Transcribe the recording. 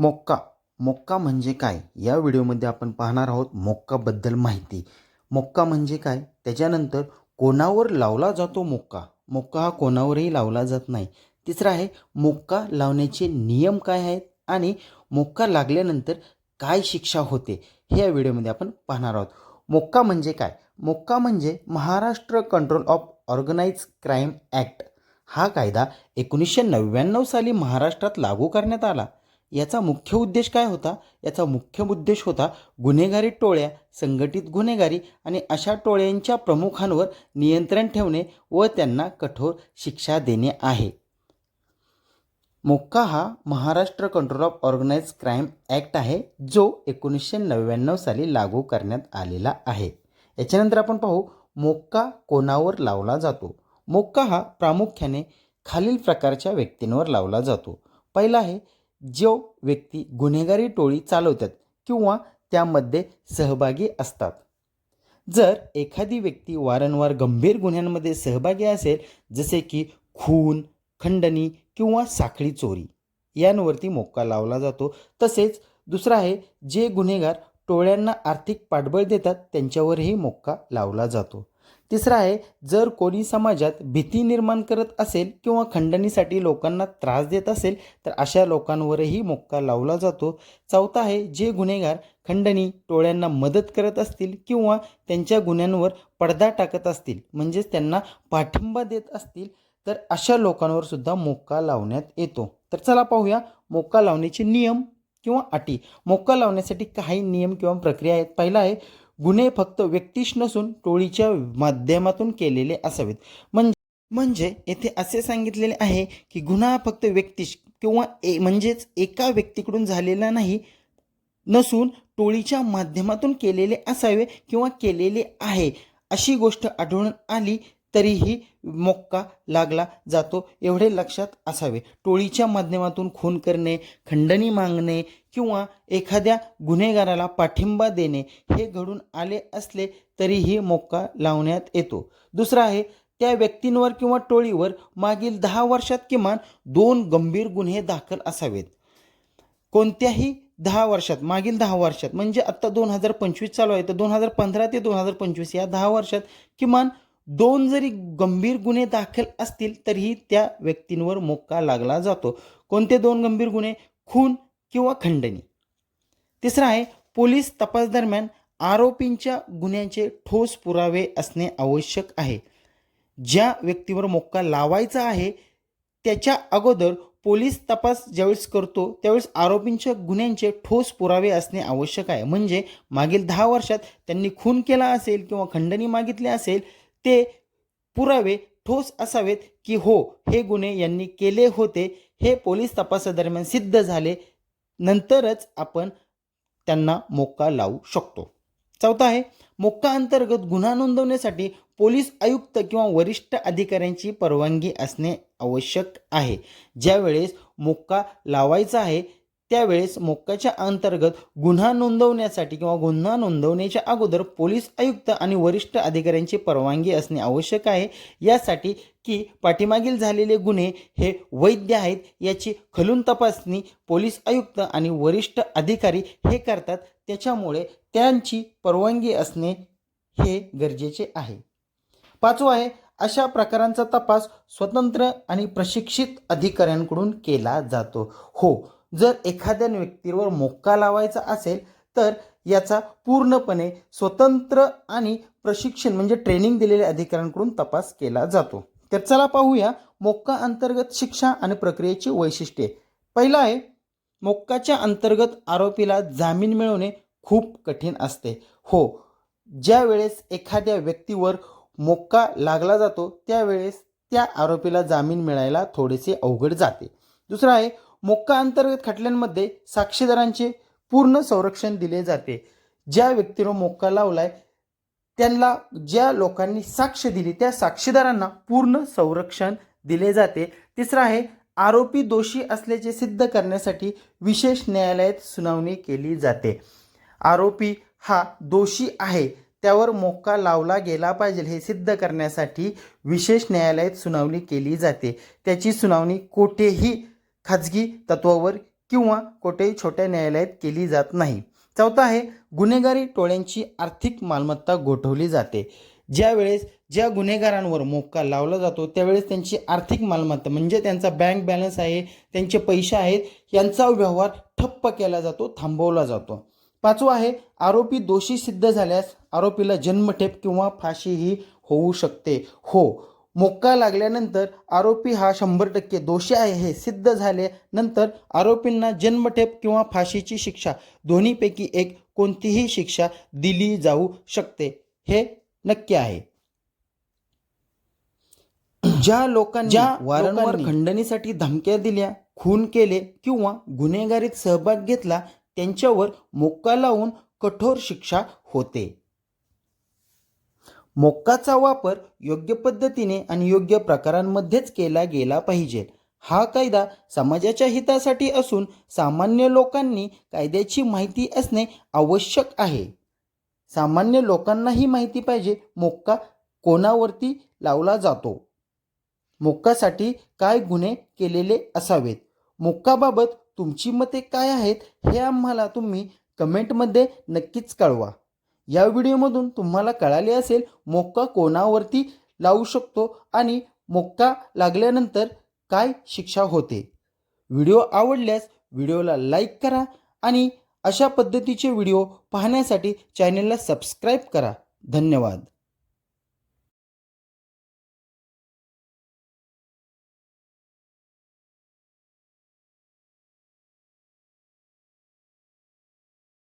मोक्का. मोक्का म्हणजे काय? या व्हिडिओमध्ये आपण पाहणार आहोत मोक्काबद्दल माहिती. मोक्का म्हणजे काय? त्याच्यानंतर कोणावर लावला जातो मोक्का? मोक्का हा कोणावरही लावला जात नाही. तिसरा आहे मोक्का लावण्याचे नियम काय आहेत आणि मोक्का लागल्यानंतर काय शिक्षा होते? हे या व्हिडिओमध्ये आपण पाहणार आहोत. मोक्का म्हणजे काय? मोक्का म्हणजे Maharashtra control of organise crime act. हा कायदा एकोणीसशे नव्याण्णव साली महाराष्ट्रात लागू करण्यात आला. याचा मुख्य उद्देश काय होता? याचा मुख्य उद्देश होता गुन्हेगारी टोळ्या संघटित गुन्हेगारी आणि अशा टोळ्यांच्या प्रमुखांवर नियंत्रण ठेवणे व त्यांना कठोर शिक्षा देणे आहे. मोक्का हा Maharashtra control of organise crime act आहे जो एकोणीसशे नव्याण्णव साली लागू करण्यात आलेला आहे. याच्यानंतर आपण पाहू मोक्का कोणावर लावला जातो? मोक्का हा प्रामुख्याने खालील प्रकारच्या व्यक्तींवर लावला जातो. पहिला आहे जो व्यक्ती गुन्हेगारी टोळी चालवतात किंवा त्यामध्ये सहभागी असतात. जर एखादी व्यक्ती वारंवार गंभीर गुन्ह्यांमध्ये सहभागी असेल जसे की खून खंडणी किंवा साखळी चोरी यांवरती मोक्का लावला जातो. तसेच दुसरा आहे जे गुन्हेगार टोळ्यांना आर्थिक पाठबळ देतात त्यांच्यावरही मोक्का लावला जातो. तिसरं आहे जर कोणी समाजात भीती निर्माण करत असेल किंवा खंडणीसाठी लोकांना त्रास देत असेल तर अशा लोकांवरही मोक्का लावला जातो. चौथा आहे जे गुन्हेगार खंडणी टोळ्यांना मदत करत असतील किंवा त्यांच्या गुन्ह्यांवर पडदा टाकत असतील म्हणजेच त्यांना पाठिंबा देत असतील तर अशा लोकांवर सुद्धा मोक्का लावण्यात येतो. तर चला पाहूया मोक्का लावण्याचे नियम किंवा अटी. मोक्का लावण्यासाठी काही नियम किंवा प्रक्रिया आहेत. पहिला आहे गुन्हे फक्त व्यक्तीश नसून टोळीच्या माध्यमातून केलेले असावेत. म्हणजे म्हणजे येथे असे सांगितलेले आहे की गुन्हा फक्त व्यक्तीश किंवा ए म्हणजेच एका व्यक्तीकडून झालेला नाही नसून टोळीच्या माध्यमातून केलेले असावे किंवा केलेले आहे अशी गोष्ट आढळून आली तरीही मोक्का लागला जातो एवढे लक्षात असावे. टोळीच्या माध्यमातून खून करणे खंडणी मागणे किंवा एखाद्या गुन्हेगाराला पाठिंबा देणे हे घडून आले असले तरीही मोक्का लावण्यात येतो. दुसरा आहे त्या व्यक्तींवर किंवा टोळीवर मागील दहा वर्षात किमान दोन गंभीर गुन्हे दाखल असावेत. कोणत्याही दहा वर्षात मागील दहा वर्षात म्हणजे आत्ता दोन हजार पंचवीस चालू आहे तर दोन हजार पंधरा ते दोन हजार पंचवीस या दहा वर्षात किमान दोन जरी गंभीर गुन्हे दाखल असतील तरीही त्या व्यक्तींवर मोक्का लागला जातो. कोणते दोन गंभीर गुन्हे? खून किंवा खंडणी. तिसरा आहे पोलीस तपासदरम्यान आरोपींच्या गुन्ह्याचे ठोस पुरावे असणे आवश्यक आहे. ज्या व्यक्तीवर मोक्का लावायचा आहे त्याच्या अगोदर पोलीस तपास ज्यावेळेस करतो त्यावेळेस आरोपींच्या गुन्ह्यांचे ठोस पुरावे असणे आवश्यक आहे. म्हणजे मागील दहा वर्षात त्यांनी खून केला असेल किंवा खंडणी मागितली असेल ते पुरावे ठोस असावेत की हो हे गुन्हे यांनी केले होते हे पोलीस तपासादरम्यान सिद्ध झाले. नंतरच आपण त्यांना मोक्का लावू शकतो. चौथा आहे मोक्का अंतर्गत गुन्हा नोंदवण्यासाठी पोलीस आयुक्त किंवा वरिष्ठ अधिकाऱ्यांची परवानगी असणे आवश्यक आहे. ज्यावेळेस मोक्का लावायचा आहे त्यावेळेस मोक्काच्या अंतर्गत गुन्हा नोंदवण्यासाठी किंवा गुन्हा नोंदवण्याच्या अगोदर पोलीस आयुक्त आणि वरिष्ठ अधिकाऱ्यांची परवानगी असणे आवश्यक आहे. यासाठी की पाठीमागील झालेले गुन्हे हे वैध आहेत याची खलून तपासणी पोलीस आयुक्त आणि वरिष्ठ अधिकारी हे करतात. त्याच्यामुळे त्यांची परवानगी असणे हे गरजेचे आहे. पाचवं आहे अशा प्रकारांचा तपास स्वतंत्र आणि प्रशिक्षित अधिकाऱ्यांकडून केला जातो. हो जर एखाद्या व्यक्तीवर मोक्का लावायचा असेल तर याचा पूर्णपणे स्वतंत्र आणि प्रशिक्षण म्हणजे ट्रेनिंग दिलेल्या अधिकाऱ्यांकडून तपास केला जातो. तर चला पाहूया मोक्का अंतर्गत शिक्षा आणि प्रक्रियेची वैशिष्ट्ये. पहिला आहे मोक्काच्या अंतर्गत आरोपीला जामीन मिळवणे खूप कठीण असते. हो ज्या वेळेस एखाद्या व्यक्तीवर मोक्का लागला जातो त्यावेळेस त्या आरोपीला जामीन मिळायला थोडेसे अवघड जाते. दुसरं आहे मोक्का अंतर्गत खटल्यांमध्ये साक्षीदारांचे पूर्ण संरक्षण दिले जाते. ज्या व्यक्तीनं मोक्का लावलाय त्यांना ज्या लोकांनी साक्ष दिली त्या साक्षीदारांना पूर्ण संरक्षण दिले जाते. तिसरं आहे आरोपी दोषी असल्याचे सिद्ध करण्यासाठी विशेष न्यायालयात सुनावणी केली जाते. आरोपी हा दोषी आहे त्यावर मोक्का लावला गेला पाहिजे हे सिद्ध करण्यासाठी विशेष न्यायालयात सुनावणी केली जाते. त्याची सुनावणी कोठेही खाजगी तत्वावर किंवा कोठेही छोट्या न्यायालयात केली जात नाही. चौथा आहे गुन्हेगारी टोळ्यांची आर्थिक मालमत्ता गोठवली जाते. ज्यावेळेस ज्या गुन्हेगारांवर मोक्का लावला जातो त्यावेळेस त्यांची आर्थिक मालमत्ता म्हणजे त्यांचा बँक बॅलन्स आहे त्यांचे पैसे आहेत यांचा व्यवहार ठप्प केला जातो थांबवला जातो. पाचवा आहे आरोपी दोषी सिद्ध झाल्यास आरोपीला जन्मठेप किंवा फाशीही होऊ शकते. हो मोक्का लागल्यानंतर आरोपी हा शंभर टक्के दोषी आहे हे सिद्ध झाल्यानंतर आरोपींना जन्मठेप किंवा फाशीची शिक्षा दोन्हीपैकी एक कोणतीही शिक्षा दिली जाऊ शकते हे नक्की आहे. ज्या लोकांनी ज्या वारंवार खंडणीसाठी धमक्या दिल्या खून केले किंवा गुन्हेगारीत सहभाग घेतला त्यांच्यावर मोक्का लावून कठोर शिक्षा होते. मोक्काचा वापर योग्य पद्धतीने आणि योग्य प्रकारांमध्येच केला गेला पाहिजे. हा कायदा समाजाच्या हितासाठी असून सामान्य लोकांनी कायद्याची माहिती असणे आवश्यक आहे. सामान्य लोकांनाही माहिती पाहिजे मोक्का कोणावरती लावला जातो. मोक्कासाठी काय गुन्हे केलेले असावेत? मोक्काबाबत तुमची मते काय आहेत हे आम्हाला तुम्ही कमेंटमध्ये नक्कीच कळवा. या व्हिडिओमधून तुम्हाला कळाले असेल मोक्का कोणावरती लावू शकतो आणि मोक्का लागल्यानंतर काय शिक्षा होते. व्हिडिओ आवडल्यास व्हिडिओला लाईक करा आणि अशा पद्धतीचे व्हिडिओ पाहण्यासाठी चॅनलला सबस्क्राईब करा. धन्यवाद.